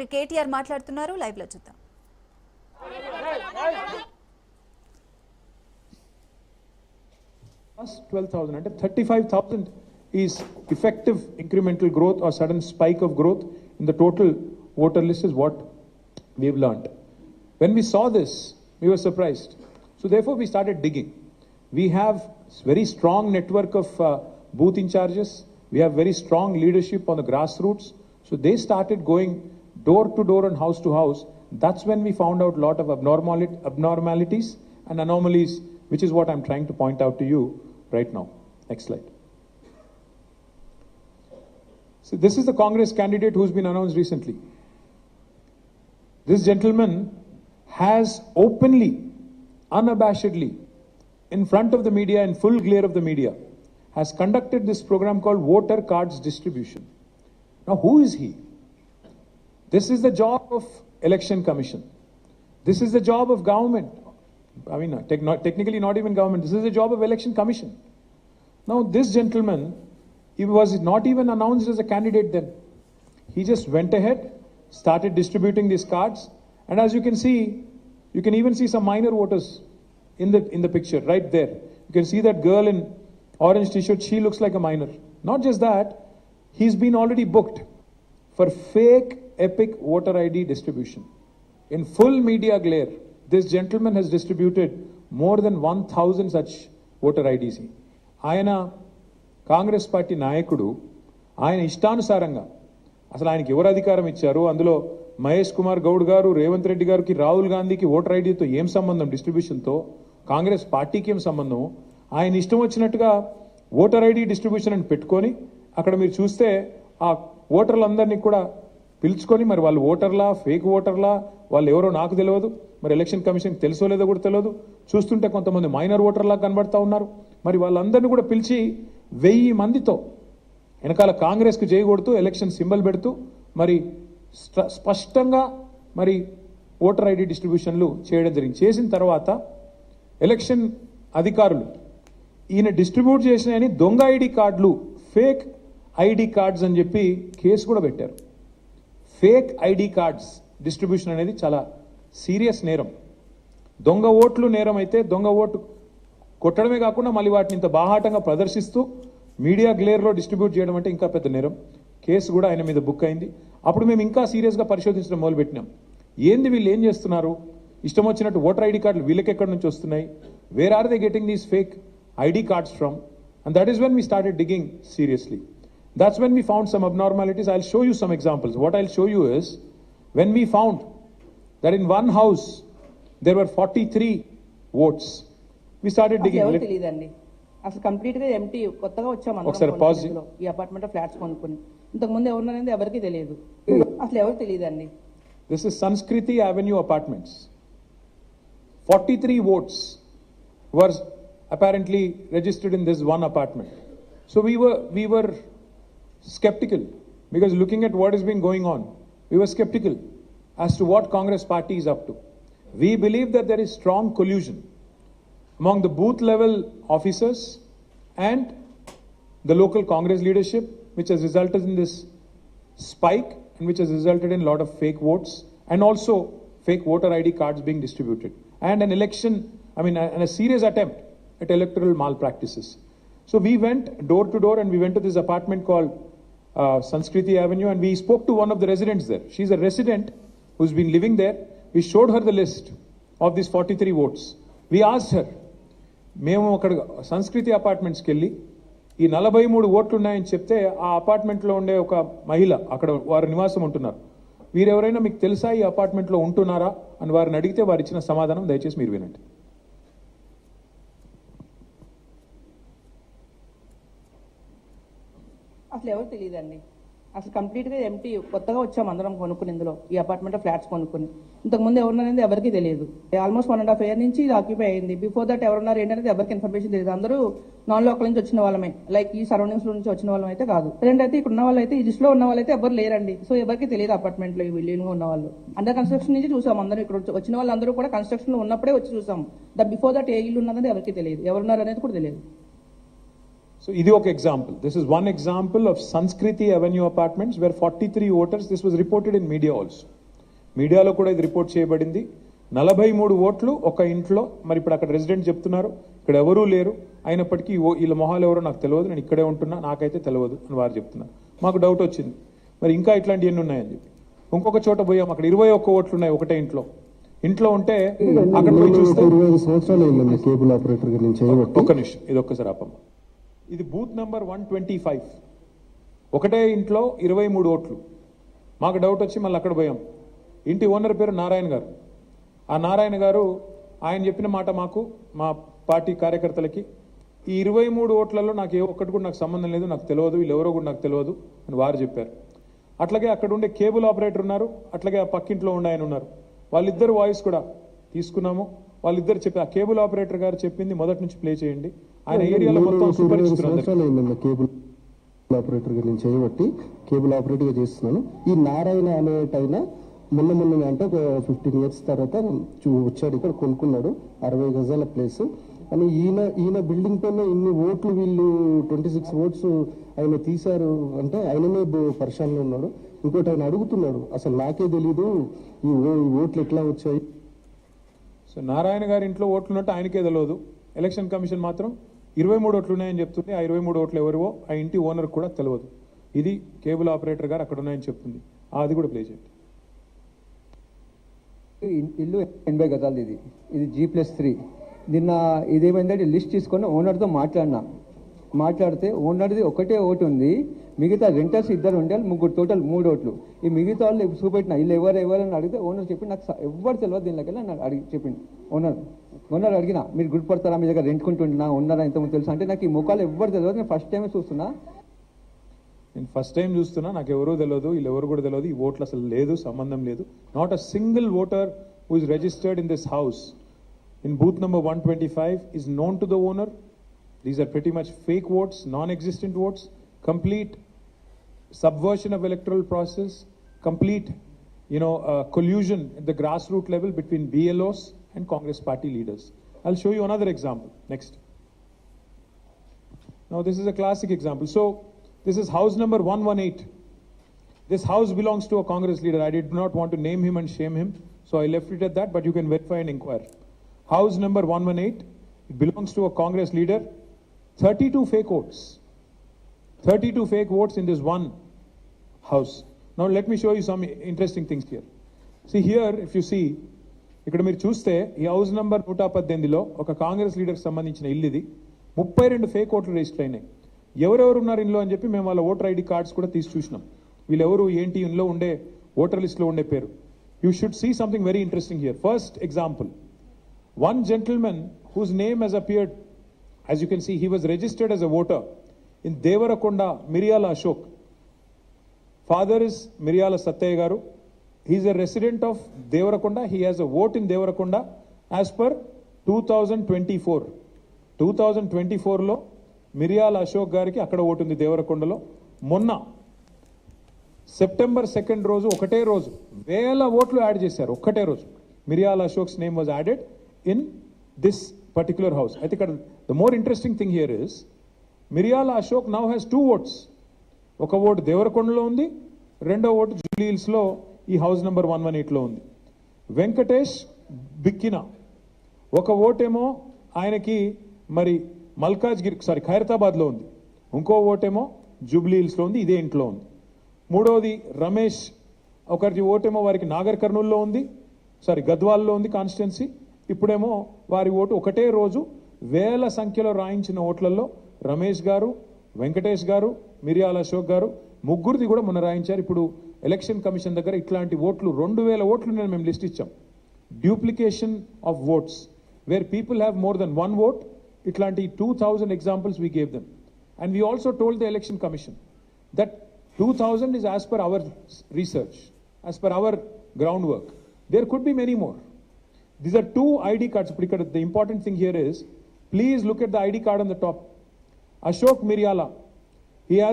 మంత్రి కేటీఆర్ మాట్లాడుతున్నారు లైవ్ లో చూద్దాం Plus 12,000, అంటే 35,000 is effective incremental growth or sudden spike of growth in the total voter list is what we've learned. When we saw this, we were surprised. So therefore, we started digging. We have very strong network of uh, booth in charges. We have very strong leadership on the grassroots. So they started going door to door and house to house. That's when we found out a lot of abnormali- abnormalities and anomalies, which is what I'm trying to point out to you right now. Next slide. So this is the Congress candidate who's been announced recently. This gentleman has openly, unabashedly, in front of the media, in full glare of the media, has conducted this program called Voter Cards Distribution. Now, who is he? This is the job of Election Commission. This is the job of government. I mean, uh, not- technically not even government. This is the job of Election Commission. Now, this gentleman, he was not even announced as a candidate then. He just went ahead, started distributing these cards, and as you can see, you can even see some minor voters in the in the picture right there. You can see that girl in orange t-shirt. She looks like a minor. Not just that, he's been already booked for fake epic voter ID distribution. In full media glare, this gentleman has distributed more than 1,000 such voter IDs. ఆయన Congress party నాయకుడు ఆయన ఇష్టానుసారంగా అసలు ఆయనకి ఎవరు అధికారం ఇచ్చారు అందులో మహేష్ కుమార్ గౌడ్ గారు రేవంత్ రెడ్డి గారికి రాహుల్ గాంధీకి ఓటర్ ఐడితో ఏం సంబంధం డిస్ట్రిబ్యూషన్తో కాంగ్రెస్ పార్టీకి ఏం సంబంధం ఆయన ఇష్టం వచ్చినట్టుగా ఓటర్ ఐడి డిస్ట్రిబ్యూషన్ అని పెట్టుకొని అక్కడ మీరు చూస్తే ఆ ఓటర్లందరినీ కూడా పిలుచుకొని మరి వాళ్ళు ఓటర్లా ఫేక్ ఓటర్లా వాళ్ళు ఎవరో నాకు తెలియదు మరి ఎలక్షన్ కమిషన్ తెలుసో లేదో కూడా తెలియదు చూస్తుంటే కొంతమంది మైనర్ ఓటర్లా కనబడతా ఉన్నారు. మరి వాళ్ళందరినీ కూడా పిలిచి వెయ్యి మందితో వెనకాల కాంగ్రెస్కి చేయకూడుతూ ఎలక్షన్ సింబల్ పెడుతూ మరి స్ప- స్పష్టంగా మరి ఓటర్ ఐడి డిస్ట్రిబ్యూషన్లు చేయడం జరిగింది. చేసిన తర్వాత ఎలక్షన్ అధికారులు ఈయన డిస్ట్రిబ్యూట్ చేసినాయని దొంగ ఐడి కార్డులు ఫేక్ ఐడి కార్డ్స్ అని చెప్పి కేసు కూడా పెట్టారు. ఫేక్ ఐడి కార్డ్స్ డిస్ట్రిబ్యూషన్ అనేది చాలా సీరియస్ నేరం. దొంగ ఓట్లు నేరం అయితే దొంగ ఓటు కొట్టడమే కాకుండా మళ్ళీ వాటిని ఇంత బాహాటంగా ప్రదర్శిస్తూ మీడియా గ్లేర్లో డిస్ట్రిబ్యూట్ చేయడం అంటే ఇంకా పెద్ద నేరం. కేసు కూడా ఆయన మీద బుక్ అయింది. అప్పుడు మేము ఇంకా సీరియస్గా పరిశోధించడం మొదలుపెట్టినాం. ఏంది వీళ్ళు ఏం చేస్తున్నారు? ఇష్టం వచ్చినట్టు ఓటర్ ఐడి కార్డులు వీళ్ళకి ఎక్కడి నుంచి వస్తున్నాయి? Where are they getting these fake ID cards from and that is when we started digging seriously That's when we found some abnormalities. I'll show you some examples. What I'll show you is when we found that in one house there were 43 votes, we started అసలు digging. ఎవరు Let- తెలియదండి అసలు complete గా empty కొత్తగా వచ్చాం అందరం ఒకసారి కొనుక్కుని pause ఇందులో. ఈ అపార్ట్మెంట్ ఫ్లాట్స్ కొనుక్కొని ఇంతకు ముందు ఎవరున్నారనేది ఎవరికి తెలియదు అసలు ఎవరు తెలియదండి This is Sanskriti Avenue Apartments. 43 votes were apparently registered in this one apartment. So we were we were skeptical because looking at what has been going on, we were skeptical as to what Congress party is up to. We believe that there is strong collusion among the booth level officers and the local Congress leadership, which has resulted in this spike and which has resulted in a lot of fake votes and also fake voter ID cards being distributed and an election, I mean, and a serious attempt at electoral malpractices. So we went door to door and we went to this apartment called uh, Sanskriti Avenue and we spoke to one of the residents there. She's a resident who's been living there. We showed her the list of these 43 votes. We asked her, మేము అక్కడ సంస్కృతి అపార్ట్మెంట్స్కి వెళ్ళి ఈ నలభై మూడు ఓట్లు ఉన్నాయని చెప్తే ఆ అపార్ట్మెంట్లో ఉండే ఒక మహిళ అక్కడ వారు నివాసం ఉంటున్నారు వీరెవరైనా మీకు తెలుసా ఈ అపార్ట్మెంట్లో ఉంటున్నారా అని వారిని అడిగితే వారు ఇచ్చిన సమాధానం దయచేసి మీరు వినండి అసలు ఎవరు తెలియదండి. అసలు కంప్లీట్గా ఎంపీ కొత్తగా వచ్చాం అందరం కొనుక్కుని ఇందులో ఈ అపార్ట్మెంట్ ఫ్లాట్స్ కొనుక్కుని. ఇంతకుముందు ఎవరున్నారనేది ఎవరికి తెలియదు. Almost one and half year నుంచి ఇది ఆక్యుపై అయింది. బిఫోర్ దట్ ఎవరున్నారు ఏంటనేది ఎవరికి ఇన్ఫర్మేషన్ తెలియదు. అందరూ నాన్ లోకల్ నుంచి వచ్చిన వాళ్ళమే. లైక్ ఈ సరౌండింగ్స్ నుంచి వచ్చిన వాళ్ళం అయితే కాదు. రెండు అయితే ఇక్కడ ఉన్న వాళ్ళు అయితే ఈ లిస్ట్లో ఉన్న వాళ్ళు అయితే ఎవరు లేరండి. సో ఎవరికి తెలియదు అపార్ట్మెంట్లో ఈ బిల్డింగ్ ఉన్న వాళ్ళు. అండర్ కన్స్ట్రక్షన్ నుంచి చూసాం అందరూ. ఇక్కడ వచ్చిన వాళ్ళందరూ కూడా కన్స్ట్రక్షన్లో ఉన్నప్పుడే వచ్చి చూసాం. ద బిఫోర్ దట్ ఏ ఇల్లు ఉన్నదని ఎవరికి తెలియదు. ఎవరున్నారు అనేది కూడా తెలియదు. So ఇది ఒక example this is one example of Sanskriti avenue apartments where forty three voters this was reported in media also మీడియాలో కూడా ఇది రిపోర్ట్ చేయబడింది. నలభై మూడు ఓట్లు ఒక ఇంట్లో మరి ఇప్పుడు అక్కడ రెసిడెంట్ చెప్తున్నారు ఇక్కడ ఎవరూ లేరు. అయినప్పటికీ ఓ- వీళ్ళ మొహాలు ఎవరో నాకు తెలియదు నేను ఇక్కడే ఉంటున్నా నాకైతే తెలియదు అని వారు చెప్తున్నారు. మాకు డౌట్ వచ్చింది. మరి ఇంకా ఇట్లాంటివి ఎన్ని ఉన్నాయని చెప్పి. ఇంకొక చోట పోయాం అక్కడ ఇరవై ఒక్క ఓట్లు ఉన్నాయి ఒకటే ఇంట్లో. ఇంట్లో ఉంటే అక్కడ పోయి చూస్తే ఒక్క నిమిషం ఇది ఒక్కసారి ఆపమ్మ. ఇది booth number one twenty five. ఒకటే ఇంట్లో ఇరవై మూడు ఓట్లు. మాకు డౌట్ వచ్చి మళ్ళీ అక్కడ పోయాం. ఇంటి ఓనర్ పేరు నారాయణ గారు. ఆ నారాయణ గారు ఆయన చెప్పిన మాట మాకు మా పార్టీ కార్యకర్తలకి ఈ ఇరవై మూడు ఓట్లలో నాకు ఏ ఒక్కటి కూడా నాకు సంబంధం లేదు నాకు తెలియదు వీళ్ళు ఎవరో కూడా నాకు తెలియదు అని వారు చెప్పారు. అట్లాగే అక్కడ ఉండే కేబుల్ ఆపరేటర్ ఉన్నారు అట్లాగే ఆ పక్కింట్లో ఉండే ఆయన ఉన్నారు. వాళ్ళిద్దరు వాయిస్ కూడా తీసుకున్నాము. వాళ్ళిద్దరు చెప్పి ఆ కేబుల్ ఆపరేటర్ గారు చెప్పింది మొదటి నుంచి ప్లే చేయండి. ఆయన ఏరియాలో మొత్తం. సంవత్సరాలు కేబుల్ ఆపరేటర్గా నేను చేయబట్టి కేబుల్ ఆపరేటర్గా చేస్తున్నాను. ఈ నారాయణ అనేటైన మొన్న మొన్న అంటే ఒక ఫిఫ్టీన్ ఇయర్స్ తర్వాత వచ్చాడు ఇక్కడ కొనుక్కున్నాడు అరవై గజాల ప్లేస్. అని ఈయన ఈయన బిల్డింగ్ పైన ఇన్ని ఓట్లు వీళ్ళు ట్వంటీ సిక్స్ ఓట్స్ ఆయన తీశారు అంటే ఆయననే పరిశాలలో ఉన్నాడు. ఇంకోటి ఆయన అడుగుతున్నాడు అసలు నాకే తెలీదు ఈ ఓట్లు ఎట్లా వచ్చాయి? సో నారాయణ గారి ఇంట్లో ఓట్లు ఉన్నట్టు ఆయనకే తెలియదు ఎలక్షన్ కమిషన్ మాత్రం ఇరవై మూడు ఓట్లు ఉన్నాయని చెప్తుంది ఆ ఇరవై మూడు ఓట్లు ఎవరివో ఆ ఇంటి ఓనర్ కూడా తెలియదు ఇది కేబుల్ ఆపరేటర్ గారు అక్కడ ఉన్నాయని చెప్తుంది. అది కూడా ప్లే చేయండి. ఇల్లు ఎనభై గజాలది ఇది. ఇది జీ ప్లస్ త్రీ నిన్న ఇదేమైందంటే లిస్ట్ తీసుకొని ఓనర్తో మాట్లాడినా. మాట్లాడితే ఓనర్ది ఒకటే ఓటు ఉంది. మిగతా రెంటర్స్ ఇద్దరు ఉండాలి ముగ్గురు టోటల్ మూడు ఓట్లు. ఈ మిగతా వాళ్ళు చూపెట్టిన వీళ్ళు ఎవరు ఎవరు అని అడిగితే ఓనర్ చెప్పి నాకు ఎవరు ఎవ్వరు తెలియదు దీనిలోకి నాకు అడిగి చెప్పింది ఓనర్ ఓనర్ అడిగిన మీరు గుర్తుపడతారా? మీ దగ్గర రెంట్కుంటున్నా ఉన్నారా? ఇంతకుముందు తెలుసు? అంటే నాకు ఈ ముఖాలు ఎవరు తెలియదు నేను ఫస్ట్ టైం చూస్తున్నా. నేను ఫస్ట్ టైం చూస్తున్నా నాకు ఎవరూ తెలియదు వీళ్ళు ఎవరు కూడా తెలియదు ఈ ఓట్లు అసలు లేదు సంబంధం లేదు. Not a single voter who is registered in this house in booth number one twenty five is known to the owner These are pretty much fake votes, non-existent votes, complete subversion of electoral process, complete, you know, uh, collusion at the grassroots level between BLOs and Congress party leaders. I'll show you another example. Next. Now, this is a classic example. So, this is house number 118. This house belongs to a Congress leader. I did not want to name him and shame him, so I left it at that, but you can verify and inquire. House number 118 it belongs to a Congress leader. 32 fake votes. 32 fake votes in this one house. Now let me show you some interesting things here. See here, if you see, ఇక్కడ మీరు చూస్తే ఈ house number నూట పద్దెనిమిదిలో ఒక కాంగ్రెస్ లీడర్కి సంబంధించిన ఇల్లు ఇది ముప్పై రెండు ఫేక్ ఓట్లు రిజిస్టర్ అయినాయి ఎవరెవరు ఉన్నారు ఇందులో అని చెప్పి మేము వాళ్ళ ఓటర్ ఐడి కార్డ్స్ కూడా తీసి చూసినాం వీళ్ళెవరు ఏంటి ఇందులో ఉండే ఓటర్ లిస్ట్లో ఉండే పేరు you should see something very interesting here first example one gentlemen whose name he's appeared as you can see he was registered as a voter in Devarakonda Miriyala Ashok father is Miriyala Sattayya garu he is a resident of Devarakonda he has a vote in Devarakonda as per two thousand twenty four two thousand twenty ఫోర్లో మిరియాల అశోక్ గారికి అక్కడ ఓటుంది దేవరకొండలో మొన్న September second రోజు ఒకటే రోజు వేల ఓట్లు add చేశారు. ఒకటే రోజు. Miriyala Ashok's name was added in this particular house అయితే ఇక్కడ the more interesting thing here is Miriyala Ashok now has two votes ఒక ఓటు దేవరకొండలో ఉంది రెండో ఓటు జూబ్లీ ఈ హౌస్ నెంబర్ వన్ వన్ ఎయిట్లో ఉంది. వెంకటేష్ బిక్కిన. ఒక ఓటేమో ఆయనకి మరి మల్కాజ్గిరి సారీ ఖైరతాబాద్లో ఉంది. ఇంకో ఓటేమో జూబ్లీ హిల్స్లో ఉంది ఇదే ఇంట్లో ఉంది. మూడవది రమేష్. ఒకరి ఓటేమో వారికి నాగర్ కర్నూల్లో ఉంది సారీ గద్వాల్లో ఉంది కాన్స్టిట్యున్సీ ఇప్పుడేమో వారి ఓటు ఒకటే రోజు వేల సంఖ్యలో రాయించిన ఓట్లలో రమేష్ గారు వెంకటేష్ గారు మిరియాల అశోక్ గారు ముగ్గురిది కూడా మొన్న రాయించారు ఇప్పుడు ఎలక్షన్ కమిషన్ దగ్గర ఇట్లాంటి ఓట్లు రెండు వేల ఓట్లు నేను మేము లిస్ట్ ఇచ్చాం duplication of votes where people have more than one vote ఇట్లాంటి two thousand examples we gave them and we also told the election commission that 2000 is as per our research, as per our groundwork. There could be many more. These are two ID cards. Because The important thing here is, please look at the ID card on the top. Ashok Miryala. He has